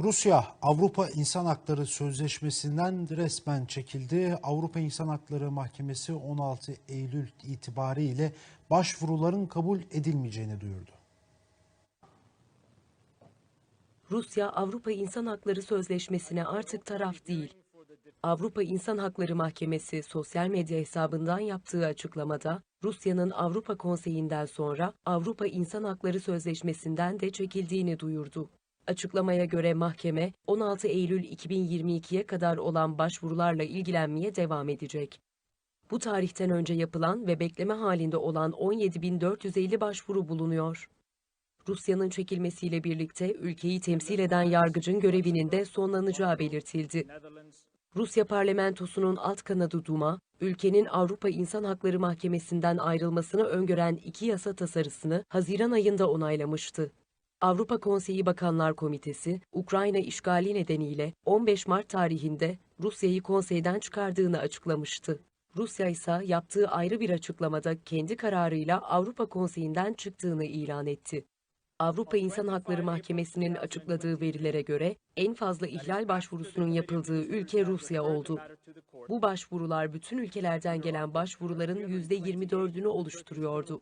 Rusya Avrupa İnsan Hakları Sözleşmesi'nden resmen çekildi. Avrupa İnsan Hakları Mahkemesi 16 Eylül itibariyle başvuruların kabul edilmeyeceğini duyurdu. Rusya Avrupa İnsan Hakları Sözleşmesi'ne artık taraf değil. Avrupa İnsan Hakları Mahkemesi sosyal medya hesabından yaptığı açıklamada Rusya'nın Avrupa Konseyi'nden sonra Avrupa İnsan Hakları Sözleşmesi'nden de çekildiğini duyurdu. Açıklamaya göre mahkeme 16 Eylül 2022'ye kadar olan başvurularla ilgilenmeye devam edecek. Bu tarihten önce yapılan ve bekleme halinde olan 17.450 başvuru bulunuyor. Rusya'nın çekilmesiyle birlikte ülkeyi temsil eden yargıcın görevinin de sonlanacağı belirtildi. Rusya parlamentosunun alt kanadı Duma, ülkenin Avrupa İnsan Hakları Mahkemesi'nden ayrılmasını öngören iki yasa tasarısını Haziran ayında onaylamıştı. Avrupa Konseyi Bakanlar Komitesi, Ukrayna işgali nedeniyle 15 Mart tarihinde Rusya'yı konseyden çıkardığını açıklamıştı. Rusya ise yaptığı ayrı bir açıklamada kendi kararıyla Avrupa Konseyi'nden çıktığını ilan etti. Avrupa İnsan Hakları Mahkemesi'nin açıkladığı verilere göre en fazla ihlal başvurusunun yapıldığı ülke Rusya oldu. Bu başvurular bütün ülkelerden gelen başvuruların %24'ünü oluşturuyordu.